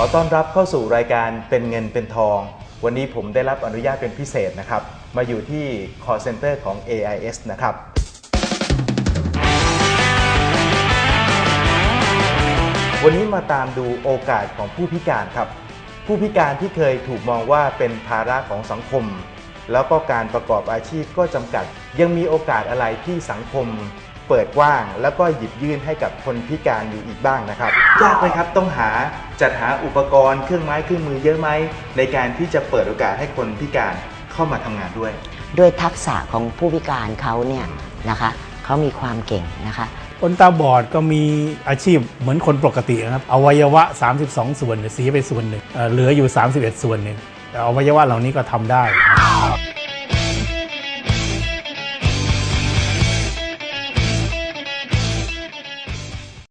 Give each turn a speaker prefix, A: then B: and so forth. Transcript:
A: อต้อนรับเข้าสู่รายการเป็นเงินเป็นทอง วันนี้ผมได้รับอนุญาตเป็นพิเศษนะครับ มาอยู่ที่ call center ของ AIS นะครับ วันนี้มาตามดูโอกาสของผู้พิการครับ ผู้พิการที่เคยถูกมองว่าเป็นภาระของสังคม แล้วก็การประกอบอาชีพก็จำกัด ยังมีโอกาสอะไรที่สังคม เปิดกว้าง แล้วก็หยิบยื่นให้กับคนพิการอยู่อีกบ้างนะครับยากไหมครับต้องหาจัดหาอุปกรณ์เครื่องไม้เครื่องมือเยอะไหมในการที่จะเปิดโอกาสให้คนพิการเข้ามาทำงานด้วย
B: ด้วยทักษะของผู้พิการเขาเนี่ยนะคะเขามีความเก่งนะคะ
C: คนตาบอดก็มีอาชีพเหมือนคนปกตินะครับอวัยวะ 32 ส่วนเนี่ยเสียไปส่วนหนึ่งเอ่อเหลืออยู่ 31 ส่วนหนึ่งแต่อวัยวะเหล่านี้ก็ทำได้